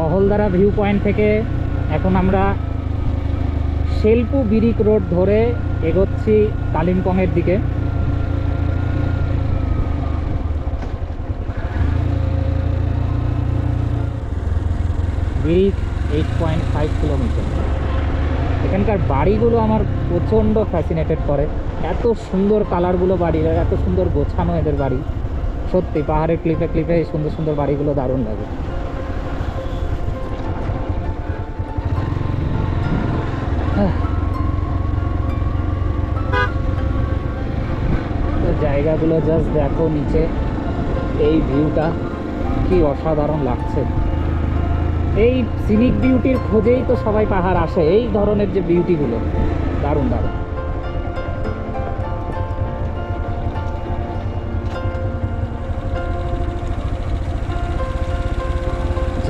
মহলদারা view point থেকে এখন আমরা শেলপু বিরিক রোড ধরে এগোচ্ছি কালিম্পংয়ের দিকে। Birik eight point five kilometre এখানকার বাড়িগুলো আমার প্রচণ্ড ফ্যাসিনেটেড করে। এত সুন্দর কালারগুলো আর এত সুন্দর গোছানো এদের বাড়ি। সত্যি, পাহাড়ের ক্লিপে ক্লিপে এই সুন্দর সুন্দর বাড়িগুলো দারুণ লাগে। জায়গাগুলো জাস্ট দেখো নিচে। এই ভিউটা কি অসাধারণ লাগছে। এই সিনিক বিউটির খোঁজেই তো সবাই পাহাড় আসে। এই ধরনের যে বিউটিগুলো দারুণ দারুণ।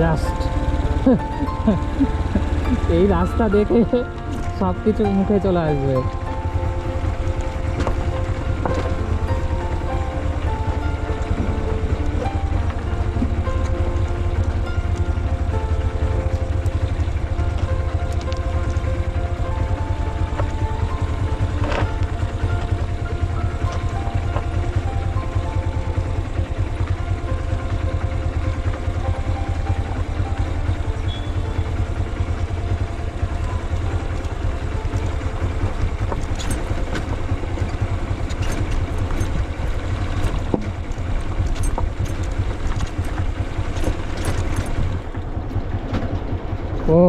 জাস্ট এই রাস্তা দেখে সব কিছু মুখে চলে আসবে। ও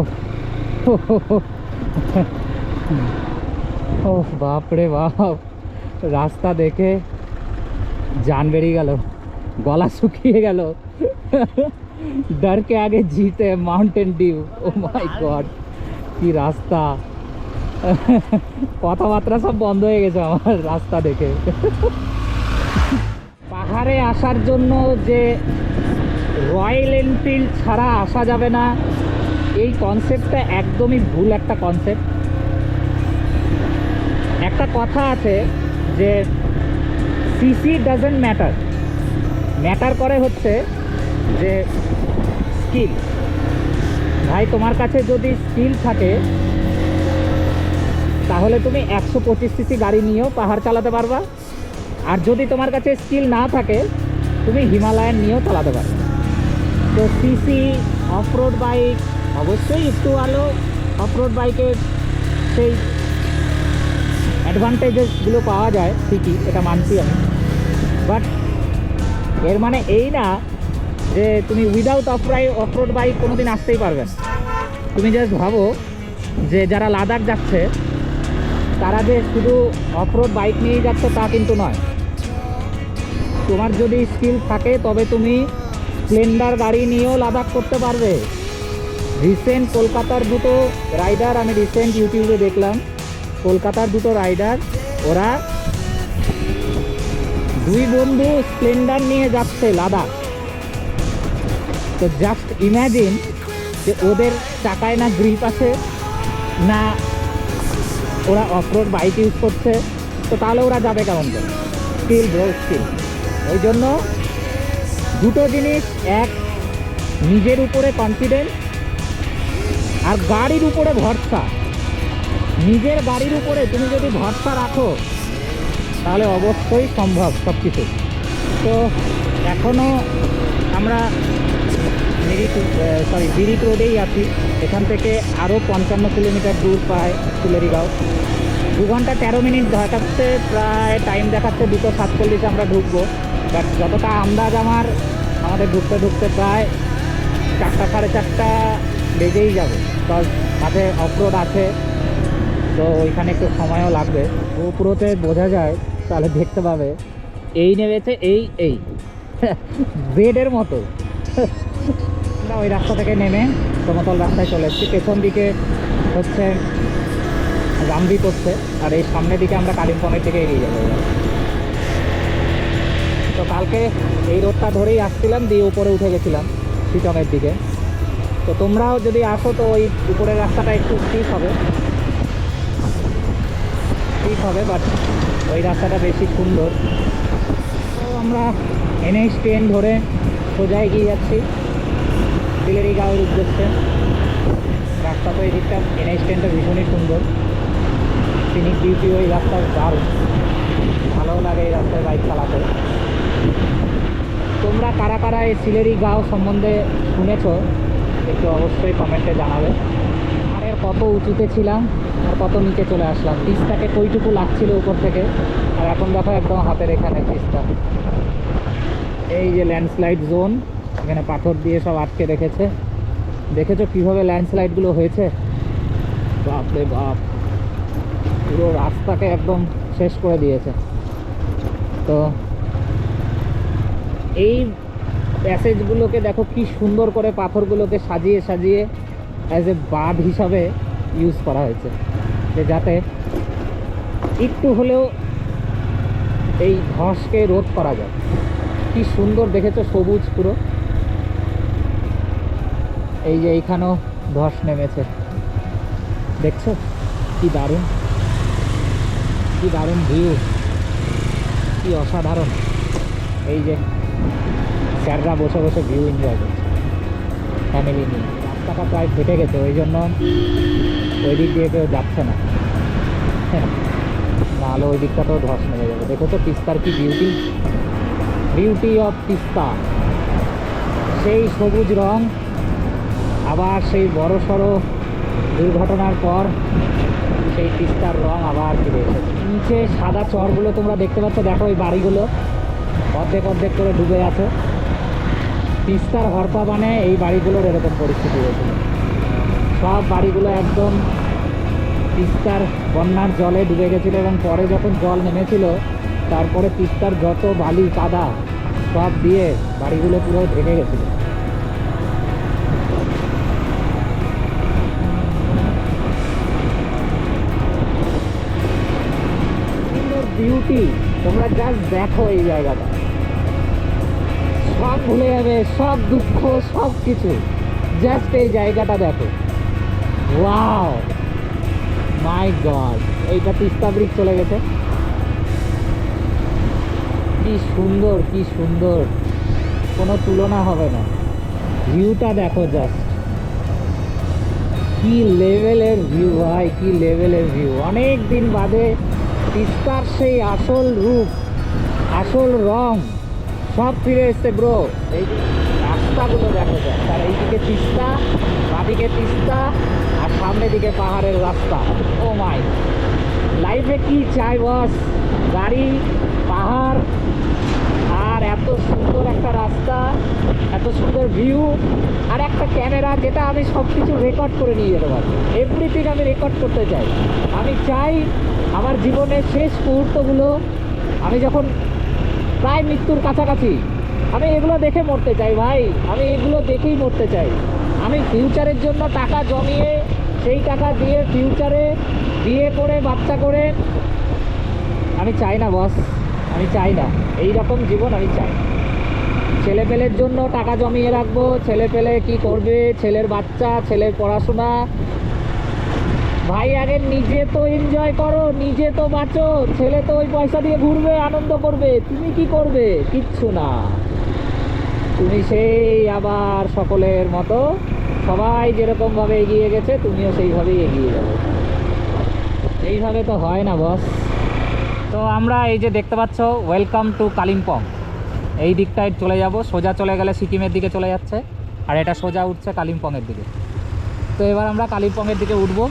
ও বাপরে বাপ। রাস্তা দেখে জান বেরিয়ে গেল, গলা শুকিয়ে গেল। ডরকে আগে জিতে, Mountain Dew. Oh my god, কি রাস্তা। কথাবার্তা সব বন্ধ হয়ে গেছে আমার রাস্তা দেখে। পাহাড়ে আসার জন্য যে রয়্যাল এনফিল্ড ছাড়া আসা যাবে না এই কনসেপ্টটা একদমই ভুল একটা কনসেপ্ট একটা কথা আছে যে সিসি ডাজেন্ট ম্যাটার ম্যাটার করে হচ্ছে যে স্কিল ভাই, তোমার কাছে যদি স্কিল থাকে, তাহলে তুমি একশো পঁচিশ সিসি গাড়ি নিয়েও পাহাড় চালাতে পারবা। আর যদি তোমার কাছে স্কিল না থাকে, তুমি হিমালয়ান নিয়েও চালাতে পারবে। তো সিসি অফরোড বাইক অবশ্যই একটু আলো অফরোড বাইকের সেই অ্যাডভান্টেজেসগুলো পাওয়া যায়, ঠিকই, এটা মানছি আমি। বাট এর মানে এই না যে তুমি উইদাউট অফরাই অফরোড বাইক কোনো দিন আসতেই পারবে না। তুমি জাস্ট ভাবো যে যারা লাদাখ যাচ্ছে, তারা যে শুধু অফরোড বাইক নিয়েই যাচ্ছে তা কিন্তু নয়। তোমার যদি স্কিল থাকে, তবে তুমি স্প্লেন্ডার গাড়ি নিয়েও লাদাখ করতে পারবে। রিসেন্ট কলকাতার দুটো রাইডার আমি রিসেন্ট ইউটিউবে দেখলাম। কলকাতার দুটো রাইডার ওরা দুই বন্ধু স্প্লেন্ডার নিয়ে যাচ্ছে লাদাখ তো জাস্ট ইম্যাজিন যে ওদের চাকায় না গ্রিপ আছে, না ওরা অফরোড বাইক ইউজ করছে, তো তাহলে ওরা যাবে কেমন করে? স্কিল ব্রো স্কিল ওই জন্য দুটো জিনিস, এক, নিজের উপরে কনফিডেন্স আর গাড়ির উপরে ভরসা। নিজের গাড়ির উপরে তুমি যদি ভরসা রাখো, তাহলে অবশ্যই সম্ভব সব কিছু তো এখনও আমরা মিরিক সরি বিরিক রোডেই আছি। এখান থেকে আরও পঞ্চান্ন কিলোমিটার দূর প্রায় ফুলেরিগাঁও। দু ঘণ্টা তেরো মিনিট দেখাচ্ছে প্রায় টাইম দেখাচ্ছে দুটো সাতচল্লিশে আমরা ঢুকবো। বাট যতটা আন্দাজ আমার, আমাদের ঢুকতে ঢুকতে প্রায় চারটা, সাড়ে চারটা বেজেই যাবে। বিকজ মাঝে অফরোড আছে, তো ওইখানে একটু সময়ও লাগবে। গোপুরোতে বোঝা যায়, তাহলে দেখতে পাবে। এই নেমেছে, এই এই। বেডের মতো। আমরা ওই রাস্তা থেকে নেমে সমতল রাস্তায় চলে এসেছি। পেছন দিকে হচ্ছে রামদি করছে, আর এই সামনের দিকে আমরা কালিম্পংয়ের দিকে এগিয়ে যাব। তো কালকে এই রোডটা ধরেই আসছিলাম, দিয়ে উপরে উঠে গেছিলাম সিটনের দিকে। তো তোমরাও যদি আসো তো ওই উপরের রাস্তাটা একটু ঠিক হবে। ঠিক হবে বাট ওই রাস্তাটা বেশি সুন্দর। তো আমরা এনএইচ ট্রেন ধরে সোজা এগিয়ে যাচ্ছি। সিলেরি গাঁয়ের উদ্দেশ্যে। রাস্তা তো এই দিকটা এনএইচ ট্রেনটা ভীষণই সুন্দর। সিনিক বিউটি ওই রাস্তা দারুণ। ভালো লাগে এই রাস্তায় বাইক চালাতে। তোমরা কারা কারা এই সিলেরি গাঁও সম্বন্ধে শুনেছ? একটু অবশ্যই কমেন্টে জানাবে আর কত উঁচুতে ছিলাম আর কত নিচে চলে আসলাম। তিস্তাকে কইটুকু লাগছিল উপর থেকে, আর এখন দেখো একদম হাতের এখানে তিস্তা এই যে ল্যান্ডস্লাইড জোন, এখানে পাথর দিয়ে সব আটকে রেখেছে। দেখেছ কীভাবে ল্যান্ডস্লাইডগুলো হয়েছে? বাপরে বাপ। পুরো রাস্তাকে একদম শেষ করে দিয়েছে। তো এই প্যাসেজগুলোকে দেখো কি সুন্দর করে পাথরগুলোকে সাজিয়ে সাজিয়ে অ্যাজ এ বাঁধ হিসাবে ইউজ করা হয়েছে। যে যাতে একটু হলেও এই ধসকে রোধ করা যায়। কি সুন্দর দেখেছ সবুজ পুরো? এই যে এইখানেও ধস নেমেছে। দেখছ? কি দারুণ। কি দারুণ ভিউ কি অসাধারণ। এই যে স্যাররা বসে বসে ভিউ এনজয় করছে ফ্যামিলি নিয়ে। রাস্তাটা প্রায় ফেটে গেছে, ওই জন্য ওই দিক দিয়ে কেউ যাচ্ছে না। হ্যাঁ নাহলে ওই দিকটাতেও ধস নেমে যাবে। দেখো তো তিস্তার কি বিউটি বিউটি অফ তিস্তা। সেই সবুজ রং, আবার সেই বড় সড়ো দুর্ঘটনার পর সেই তিস্তার রং আবার ফিরে এসেছে। নিচে সাদা চরগুলো তোমরা দেখতে পাচ্ছ, দেখো ওই বাড়িগুলো। অর্ধেক অর্ধেক করে ডুবে আছে। তিস্তার হরপা মানে এই বাড়িগুলোর এরকম পরিস্থিতি হয়েছিল সব বাড়িগুলো একদম তিস্তার বন্যার জলে ডুবে গেছিল এবং পরে যখন জল নেমেছিল, তারপরে তিস্তার যত বালি কাদা সব দিয়ে বাড়িগুলো পুরো ঢেকে গেছিল। বিউটি তোমরা জাস্ট দেখো এই জায়গাটা। সব ভুলে যাবে, সব দুঃখ, সব কিছু। জাস্ট এই জায়গাটা দেখো। ওয়াও মাই গড এইটা তিস্তা ব্রিজ চলে গেছে। কি সুন্দর কি সুন্দর। কোনো তুলনা হবে না। ভিউটা দেখো জাস্ট কি লেভেলের ভিউ ভাই, কি লেভেলের ভিউ অনেক দিন বাদে তিস্তার সেই আসল রূপ, আসল রং, সব ফিরে এসছে ব্রো এই রাস্তাগুলো দেখো যায়। আর এইদিকে তিস্তা, বাদিকে তিস্তা, আর সামনে দিকে পাহাড়ের রাস্তা। ও মাই। লাইফে কি চাই বস? গাড়ি, পাহাড়, আর এত সুন্দর একটা রাস্তা। এত সুন্দর ভিউ আর একটা ক্যামেরা যেটা আমি সব কিছু রেকর্ড করে নিয়ে যেতে পারব। এভরিথিং আমি রেকর্ড করতে চাই। আমি চাই আমার জীবনের শেষ মুহূর্তগুলো, আমি যখন প্রায় মৃত্যুর কাছাকাছি, আমি এগুলো দেখে মরতে চাই ভাই। আমি এগুলো দেখেই মরতে চাই। আমি ফিউচারের জন্য টাকা জমিয়ে, সেই টাকা দিয়ে ফিউচারে বিয়ে করে, বাচ্চা করে, আমি চাই না বস আমি চাই না। এই রকম জীবন আমি চাই। ছেলে পেলের জন্য টাকা জমিয়ে রাখব। ছেলে পেলে কি করবে? ছেলের বাচ্চা, ছেলের পড়াশোনা। ভাই, আগে নিজে তো এনজয় করো, নিজে তো বাঁচো। ছেলে তো ওই পয়সা দিয়ে ঘুরবে, আনন্দ করবে। তুমি কি করবে? কিচ্ছু না। তুমি সেই আবার সকলের মতো। সবাই যেরকম ভাবে এগিয়ে গেছে, তুমিও সেইভাবেই এগিয়ে যাবে এইভাবে তো হয় না বস তো আমরা এই যে দেখতে পাচ্ছ ওয়েলকাম টু কালিম্পং এই দিকটায় চলে যাব। সোজা চলে গেলে সিকিমের দিকে চলে যাচ্ছে। আর এটা সোজা উঠছে কালিম্পংয়ের দিকে। তো এবার আমরা কালিম্পংয়ের দিকে উঠবো।